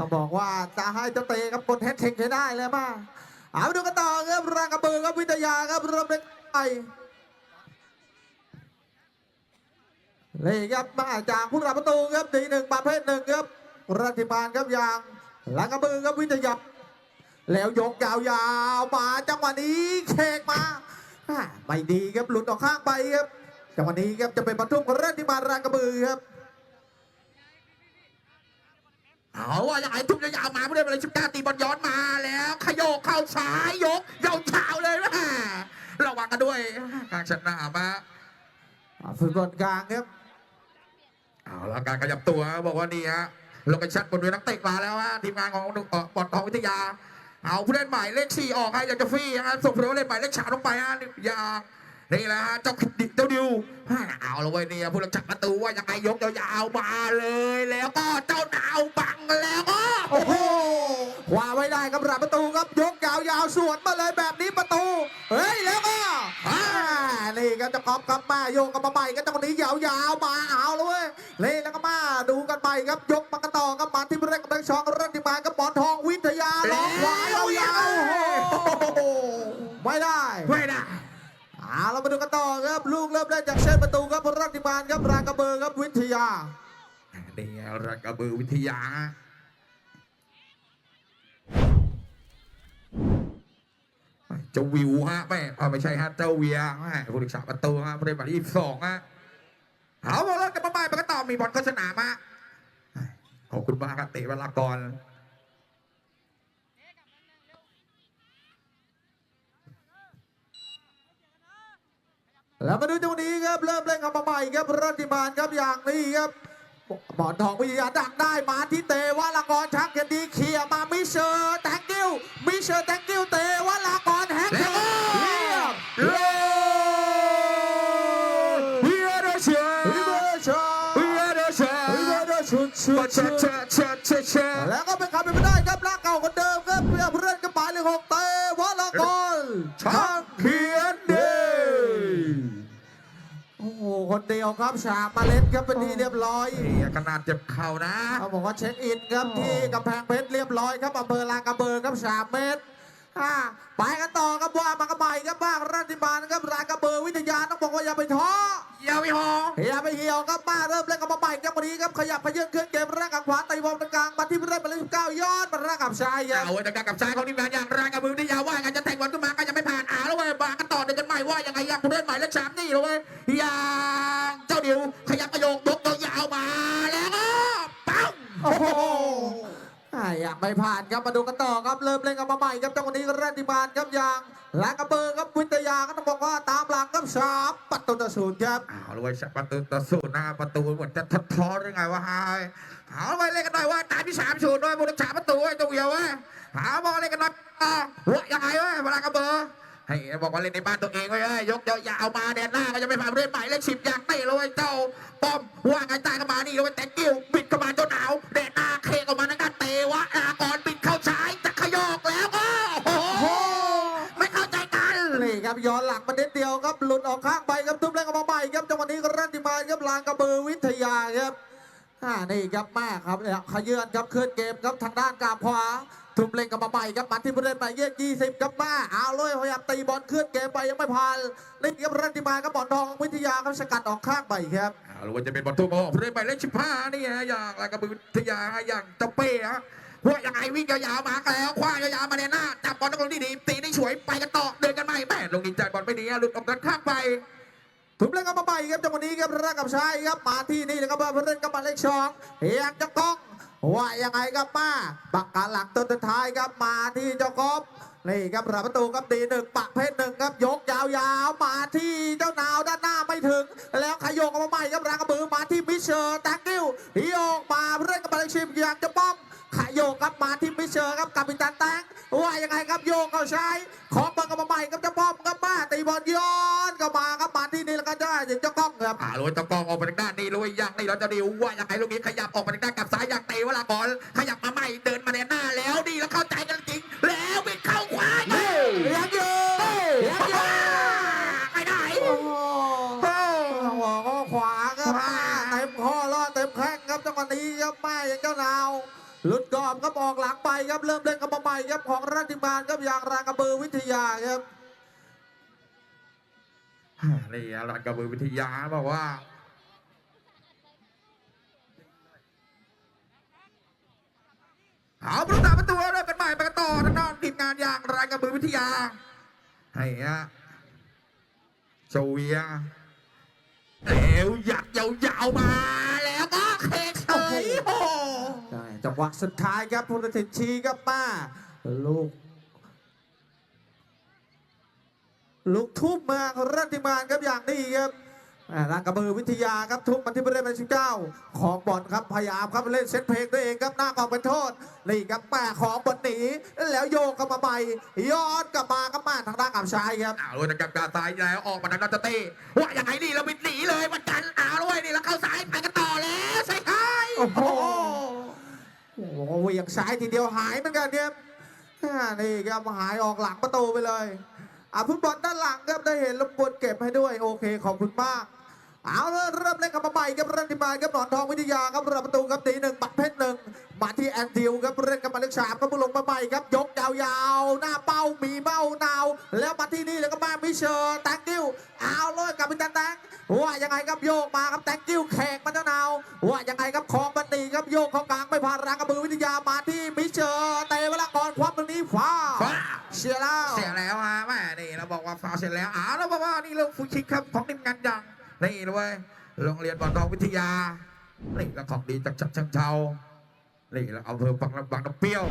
ต้องบอกว่าจะให้เจ้าเตครับกดแฮชแท็กให้ได้เลยมาเอาไปดูกันต่อครับรางกระเบือครับวิทยาครับริ่มเล่นไปเลยครับมาจากผู้รับประตูครับทีหนึ่งประเภทหนึ่งครับรัติบาลครับยางรางกระเบือครับวิทยาแล้วยกยาวๆมาจังหวะนี้เขกมาไม่ดีครับหลุดออกข้างไปครับจังหวะนี้ครับจะเป็นบรรทุกของรัติบาลรางกระเบือครับ เอาว่าอย่างไรทุบยาวๆมาผู้เล่นเลยชิบก้าตีบอลย้อนมาแล้วขยโยกเข้าซ้ายยกยาวเช้าเลยนะระวังกันด้วยกลางชนะมาอ่าฝึกบอลกลางครับเอาละการขยับตัวบอกว่านี่ฮะโลเคชั่นบนเรือนักเตะมาแล้วฮะทีมงานของเอ่อบอลทองวิทยา เอาผู้เล่นใหม่เลขสี่ออกให้อยากจะฟรีนะส่งผู้เล่นใหม่เลขสามลงไปฮะนี่อย่าง นี่แหละฮะเจ้าดิเจ้าดิวฮ่าเอาละเว้ยเนี่ยผู้รักษาประตูว่ายังไงยกยาวๆมาเลย แล้วก็เจ้าดาวบังแล้วก็โอ้โหขวาไว้ได้ครับรับประตูครับยกยาวๆสวนมาเลยแบบนี้ประตู เฮ้ยแล้วก็อ่านี่ก็จะกอบกลับมาโยกกลับมาใหม่ก็จังหวะนี้ยาวๆมาเอาเลยเว้ยเล่นแล้วก็มาดูกันไปครับยกมากันต่อครับมาที่บริเวณกำลังชองรัติบาลกับบอลทองวิทยาล็อกขวายาว ดูกันต่อครับลูกเริ่มได้จากเส้นประตูครับรัติบาลครับรากระเบอร์ครับวิทยานี่รักกระเบือวิทยาเจ้าวิวฮะแม่เอาไม่ใช่ฮะเจ้าเวียแม่ผู้รักษาประตูฮะผู้เล่นหมายเลขสองฮะเอาบอลรถกับมาใหม่ไปกันต่อมีบอลโฆษณามาขอบคุณมากครับเตะเวลากร แล้วมาดูตรงนี้ครับเริ่มเล่นกันมาใหม่ครับรัติบานครับอย่างนี้ครับหมอนทองวิทยาดักได้มาที่เตวะละกรชักเกันดีเคียมามิเชอร์แตงกิ้วมิเชอร์แตงกิ้วเตวะละ คนเดียวครับฉาบมาเล่นครับเป็นที่เรียบร้อยนี่ขนาดเจ็บเข่านะเขาบอกว่าเช็คอินครับที่กำแพงเพชรเรียบร้อยครับอำเภอลางกระเบิงครับสามเมตร อ่าไปกันต่อครับว่ามากระใหม่ครับบ้างรัติบาลครับลางกระเบิงวิทยาต้องบอกว่าอย่าไปท้อยาวไปหออย่าไปเหี่ยวครับมาเริ่มเล่นกับมาใหม่ครับวันนี้ครับขยับขยื่นเคลื่อนเกมแรกกับขวาตีบอลตรงกลางมาที่ผู้เล่นหมายเลขเก้ายอดมาแรกกับชายครับเอาไว้แต่กับซ้ายของทีมงานอย่างแรงกับมือที่ยาวว่ากันจะแทงบอลขึ้นมาก็ยังไม่ผ่านอ่าแล้วเว้ยมากันต่อเดินกันใหม่ว่ายังไงอยากผู้เล่นใหม่เลขสามนี่เลยเว้ยอย่างเจ้าดิวขยับกระโยกยกยาวมาแล้วก็ปังโอ้โหอ่าอ ยากไม่ผ่านครับมาดูกันต่อครับเริ่มเล่นกันมาใหม่ครับจังหวะนี้รัติบาลครับยังหลางกระเบิดครับวิทยาก็ต้องบอกว่าตามหลังครับสามปัตตุตศูนย์ครับเอาเลยประตูต่อศูนย์นะประตูเหมือนจะทัดท้อนหรือไงวะฮายเอาไปเล่นกันหน่อยว่าตามที่สามศูนย์ด้วยบุรษามประตูไอ้ตรงเดียววะหาบอลเล่นกันหน่อยว่ายังไงวะเวลากระเบอร์ ให้บอกว่าเล่นในบ้านตัวเองไว้เอ้ยยกยาวๆมาแดนหน้าก็จะไม่ผ่านเล่นใหม่เลขสิบอย่างเตะเลยเจ้าป้อมว่าไงตายกันมานี่เลยแต่กิ้วบิดเข้ามาเจ้าหนาวแดนหน้าเคออกมานั่นก็เตะวะอาก่อนบิดเข้าซ้ายจะขยอกแล้วก็โอ้โหไม่เข้าใจกันนี่ครับย้อนหลังมานิดเดียวครับหลุดออกข้างไปครับทุบเล่นกับมาใหม่ครับจังหวะนี้ก็รันติมาครับลางกระเบือวิทยาครับ อ่านี่ครับแม่ครับเนี่ยขยื่นครับเคลื่อนเกมครับทางด้านกาบขวาทุบเล่นกับมาใหม่ครับมาที่ผู้เล่นใหม่เยี่ยยี่สิบครับมาเอาเลยพยายามตีบอลเคลื่อนเกมไปยังไม่ผ่านนี่ครับรันติมาครับบอลทองวิทยาครับสกัดออกข้างไปครับเอาละว่าจะเป็นบอลทุ่มออกเรื่อยไปเลขสิบห้านี่ฮะอย่างอะไรกับวิทยาอย่างเจ้าเป้ฮะว่ายังไงวิ่งยาวๆมาแล้วคว้ายาวๆมาในหน้าจับบอลตรงนี้ดีตีได้สวยไปกันต่อเดินกันใหม่แม่ลงดินใจบอลไม่ดีหลุดออกด้านข้างไป ทุบเล่นกับมาใหม่ครับจังหวะนี้ครับรักกับชายครับมาที่นี่นะครับผู้เล่นกับมาเลขสองเฮียงจะก้องว่ายังไงครับมาปักกาหลังตัวสุดท้ายครับมาที่เจ้ากบนี่ครับรับประตูครับตีหนึ่งปะเพชรหนึ่งครับยกยาวๆมาที่เจ้านาวด้านหน้าไม่ถึง แล้วขยกออกมาใหม่ครับรางกระบือมาที่มิเชอร์แตงกิ้วโยกมาเพื่อนกับมาเลชิมอยากจะป้อมขยโยกครับมาที่มิเชอร์ครับกับปตันแตงว่ายังไงครับโยกเข้าใช้ของบังกับมาใหม่ครับเจะป้อมครับ บอลย้อนก็มาครับมาที่นี่แล้วก็ได้ถึงเจ้ากล้องครับอ่าลอยตะกองออกไปทางด้านนี้ลอยอย่างนี้เราจะดิวว่ายังไงลูกนี้ขยับออกไปทางด้านกับซ้ายอย่างเตะเวลาบอลขยับมาใหม่เดินมาในหน้าแล้วดีแล้วเข้าใจกันจริง แล้ววิ่งเข้าขวาเฮ้ยยังอยู่ยังอยู่ไม่ได้โอ้โหหัวก็ขวาครับแม่เต็มข้อล่อเต็มแข้งครับจังหวะนี้ครับแม่ยังเจ้านาวหลุดกรอบครับออกหลังไปครับเริ่มเล่นกันมาใหม่ครับของราชการครับอย่างรางกระบือวิทยาครับ นี่อรันกระบือวิทยาบอกว่า เอาประตูประตูเริ่มกันใหม่ไปกันต่อทางด้านทีมงานอย่างรายกระบือวิทยาให้ฮะโจเวียเอวหยักยาวๆมาแล้วก็เคเฉยโอ้โหจังหวะสุดท้ายครับพุทธศิชี้ครับมาลูก ลูกทุ่มมาของรัติมานครับอย่างนี้ครับอ่ารางกระบือวิทยาครับทุบมาที่บริเวณสิบเก้าของบอลครับพยายามครับเล่นเซตเพลงตัวเองครับหน้ากองเป็นโทษนี่ครับแม่ของบอลหนีแล้วโยกกลับมาใหม่ย้อนกลับมาครับมาทางด้านกับชายครับเอาเลยจะจับกาซ้ายแล้วออกมาทางด้านเตะว่ายังไงนี่เราบิดหนีเลยวันจันทร์เอาเลยนี่แล้วเข้าซ้ายไปกันต่อแล้วใส่ท้ายโอ้โหโอ้โหเหวี่ยงซ้ายทีเดียวหายเหมือนกันครับอ่านี่ครับหายออกหลังประตูไปเลย อะฟุตบอลด้านหลังครับได้เห็นรบนเก็บให้ด้วยโอเคขอบคุณมาก เอาละเริ่มเล่นกันมาใหม่ครับรัติมาครับหนอนทองวิทยาครับรับประตูครับตีหนึ่งบัตรเพชรหนึ่งมาที่แอนดิวครับเล่นกันมาเลขสามครับลงมาใหม่ครับยกยาวๆ หน้าเป้ามีเป้านาว แล้วมาที่นี่แล้วก็มามิเชอร์แตงกิ้วเอาเลยกับพิตันแตงว่ายังไงครับโยกมาครับแตงกิ้วแขกมันเจ้านาวว่ายังไงครับคองบันนีครับโยกเข้ากลางไม่ผ่านรางกระบือวิทยามาที่มิเชอร์เตะเวลาก่อนความตรงนี้ฟ้าฟ้า เชียร์แล้วเสียแล้วฮะแม่นี่เราบอกว่าฟาวเสร็จแล้วอ้าวแล้วบอกว่านี่ลงฟูชิกครับของทีมงานยังนี่ด้วยโรงเรียนบอลทองวิทยานี่ก็ของดีจากจักรเชานี่แล้วอำเภอบางลำบางน้ำเปรี้ยว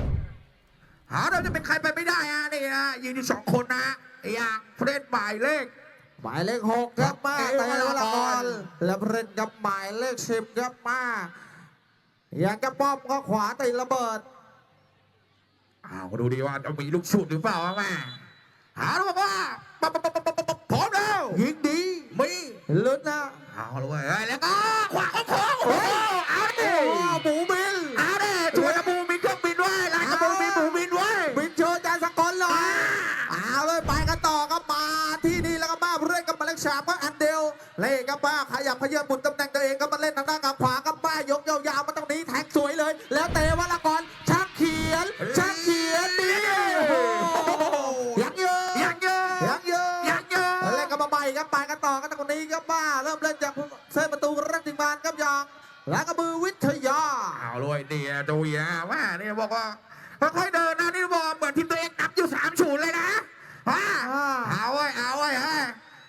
หาเราจะเป็นใครไปไม่ได้ฮะนี่นะยืนอยู่สองคนนะอย่างเพลนหมายเลข หมายเลขหกครับมาเอแต่วละละกกอรนแล้วเล่นกับหมายเลขสิบครับมาอย่างกระป้อมก็ขวาติดระเบิด อ้าวดูดีว่าจะมีลูกชุดหรือเปล่าวะแม่หาแล้วบอกว่าปั๊บปั๊บปั๊บปั๊บปั๊บพร้อมแล้วยิงดีมีลุ้นนะเอาเลยเว้ยเฮ้ยแล้วก็ขวาของผมโอ้โหเอาดิโอ้หมูบินเอาดิชวนกระบูมีเครื่องบินด้วยลายกระบูมีหมูบินด้วยบินโชว์จานสกลเลยเอาเลยไปกันต่อครับมาที่นี่แล้วก็มาเล่นกับหมายเลขสามก็อันเดียวเล่นกับป้าขยับขยื่นหมุนตำแหน่งตัวเองก็มาเล่นทางด้านกับขวากับป้ายกยาวๆมาตรงนี้แทงสวยเลย แล้วเตะวรากรชักเขียนชัก และกระบือวิทยาเอาเลยนี่โจวียว่านี่บอกว่าค่อยๆเดินนะนี่บอกเหมือนทีมตัวเองนับอยู่สามศูนย์เลยนะฮะอ่าเอาไว้ยเอาไว้ยฮะ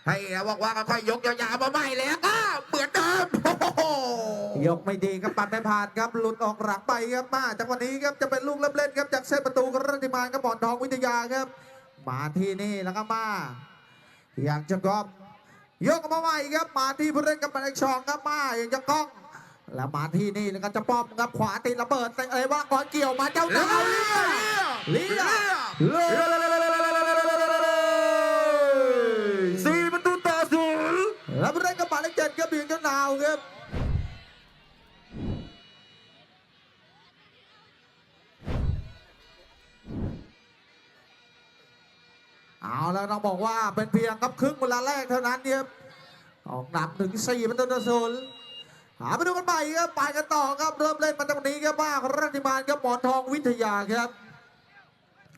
ให้บอกว่าค่อยๆยกยาวๆมาใหม่แล้วก็เหมือนเดิมโอ้โหยกไม่ดีครับปัดไม่ผ่านครับหลุดออกหลังไปครับมาจากวันนี้ครับจะเป็นลูกเล่นเล่นครับจากเส้นประตูกรัติมานครับบอลทองวิทยาครับ มาที่นี่แล้วก็มาอยากจะกอบยกมาใหม่ครับมาที่ผู้เล่นกับหมายเลขสองครับมาอยากจะกล้อง แล้วมาที่นี่แล้วก็จะป้อมครับขวาติดระเบิดแต่เอ้ยว่าก่อนเกี่ยวมาเจ้าเลีดาวเลียเลียเลียสี่ประตูต่อศูนย์แล้วผู้เล่นกับหมายเลขเจ็ดครับเบียงเจ้าดาวครับเอาแล้วต้องบอกว่าเป็นเพียงครับครึ่งเวลาแรกเท่านั้นเนี่ยออกนำถึง4ประตูต่อศูนย์ หาไปดูกันใหม่ครับไปกันต่อครับเริ่มเล่นมาตรงนี้ครับบ้ารัติมานครับหมอนทองวิทยาครับ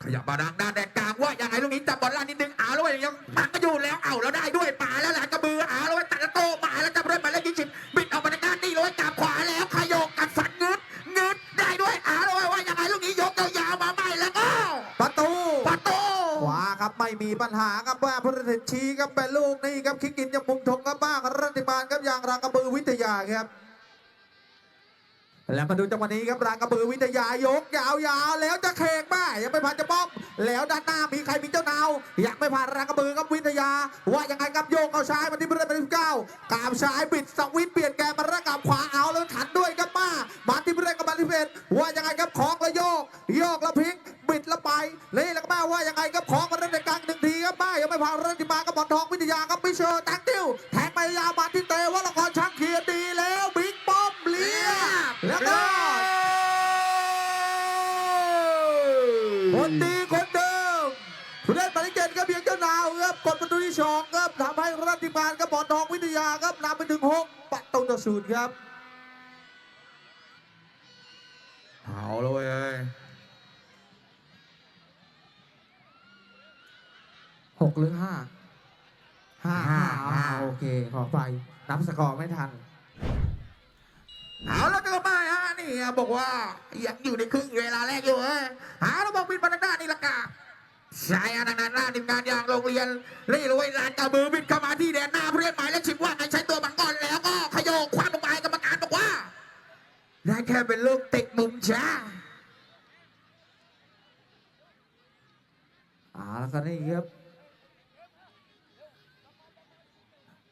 ขยับมาดังด้านแดกกลางว่าอย่างไรลูกนี้จับบอลล่างนิดนึงอาแล้วยยังตักก็อยู่แล้วเอาแล้วได้ด้วยป่าแล้วหลานกระบืออาแล้วเว้ยตัดโตป่าแล้วจับเรื่อมาแล้วยิงสิบ ครับไม่มีปัญหาครับว่าพุทธศิชี้ครับเป็นลูกนี่ครับคิกกินยังมุงทงครับบ้ารัติมานครับอย่างรางกระบือวิทยาครับ แล้วมาดูจังหวะนี้ครับรางกระบือวิทยายกยาวๆแล้วจะเคกบ้ายังไม่ผ่านจะป้อมแล้วด้านหน้ามีใครมีเจ้านาวยังไม่ผ่านรางกระบือครับวิทยา ว่ายังไงครับโยกเอาซ้ายมาที่บริเวณที่เก้ากามซ้ายบิดสวิตเปลี่ยนแกนมาระกับขวาเอาแล้วขันด้วยครับมามาที่บริเวณกับมาที่เป็นว่ายังไงครับของแล้วโยกโยกแล้วพลิกบิดแล้วไปเลยแล้วก็มาว่ายังไงครับของ บอลทองวิทยาครับมิเชอร์แท็กติวแทงไปยาวมาที่เตวัลกรช่างเคียดีแล้วบิ๊กป้อมเลี้ยแล้วก็คนดีคนเดิมผู้เล่นหมาเลขเจ็เบียงเจ้านาวครับกดประตูที่สองครับทำให้รัติมานครับบอลทองวิทยาครับนำไปถึงหกประตูต่อศูนย์ครับเอาเลยหกหรือห้า ห้าห้าห้าโอเคขอไปนับสกอร์ไม่ทัน เอาแล้วก็มาฮะนี่บอกว่ายังอยู่ในครึ่งเวลาแรกอยู่เอ้ยหาแล้วบอกบินมาทางด้านนี่ละกาใช่อันนั้นหน้าทีมงานอย่างโรงเรียนนี่เลยร้านกระบือบินเข้ามาที่แดนหน้าผู้เล่นหมายเลขสิบว่าไงใช้ตัวมันก่อนแล้วก็ขยโยคว้าลงไปกรรมการบอกว่าได้แค่เป็นลูกเตะมุมช้าอ่าแล้วก็นี่ครับ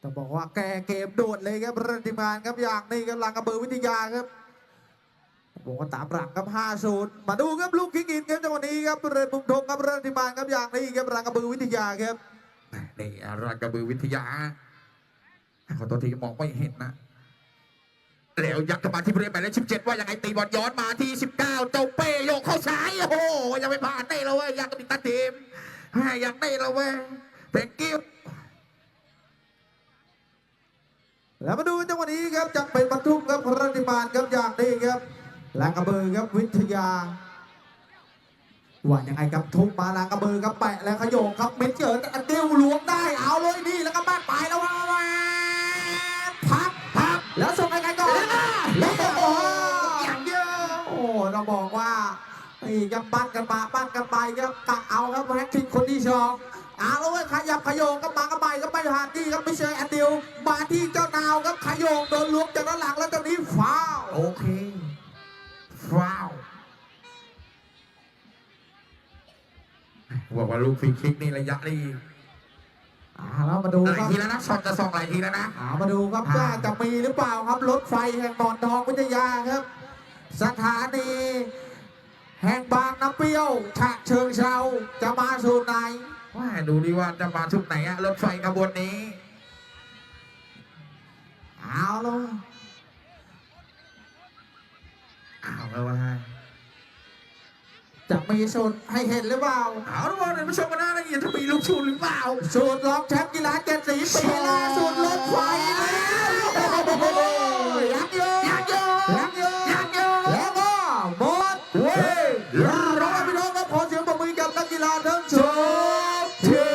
ต้องบอกว่าแกเกมโดดเลยครับรัติมานครับอย่างนี้ครับหลังกระเบือวิทยาครับบอกว่าตามหลังครับ5-0มาดูครับลูกคิกอินครับจังหวะนี้ครับเรนมุมทงครับรัติมานครับอย่างนี้ครับหลังกระเบือวิทยาครับนี่รันกระบือวิทยาขอตัวทีมองไม่เห็นนะแล้วยัดเข้ามาที่บริเวณหมายเลขสิบเจ็ดว่ายังไงตีบอลย้อนมาที่สิบเก้าเจ้าเป้โยกเข้าซ้ายโอ้โหยังไม่ผ่านได้เลยเว้ยยังก็ติดตาทีมให้ยังได้เลยเว้ยเป็นกิ้ว แล้วมาดูจังหวะนี้ครับจะเป็นปทุมครับรัติมานครับอย่างนี้ครับหลังกระเบือครับวิทยาว่ายังไงครับทุบมาหลังกระเบือครับแปะแล้วขยงครับเม็ดเจิดอันเดียวล้วงได้เอาเลยนี่แล้วก็แม่ไปแล้วว่าวพักพักแล้วส่งให้ใครก่อนแล้วก็โอ้อย่างเดียวโอ้เราบอกว่านี่ครับปั้นกันมาปั้นกันไปครับกะเอาครับแฮกทิกคนที่สอง เอาแล้วเว้ยขยับขยโยงกับมากระไปก็ไปผ่านที่ครับไม่ใช่อันเดียวมาที่เจ้านาวครับขยโยงโดนล้วงจากด้านหลังแล้วตอนนี้ฟาวล์โอเคว้าวบอกว่าลูกฟรีคิกนี่ระยะนี่อ่าแล้วมาดูหคลายรับทีแล้วนะช็อตจะส่องหลายทีแล้วนะ อ่ามาดูครับว่าจะมีหรือเปล่าครับรถไฟแห่งหมอนทองวิทยาครับ สถานี แห่งบางน้ำเปรี้ยวฉะเชิงเซาจะมาสู่ไหน ว่าดูดิว่าจะมาชุดไหนอะรถไฟขบวนนี้ เอาแลวเอาแล้วว่าจะมีสูตรให้เห็นหรือเปล่า เอาแล้วว่าท่านผู้ชมกันนะละเอียดจะมีลูกชูหรือเปล่าสูตรรองแชมป์กีฬาเจ็ดสีปีล่าสุดรถไฟ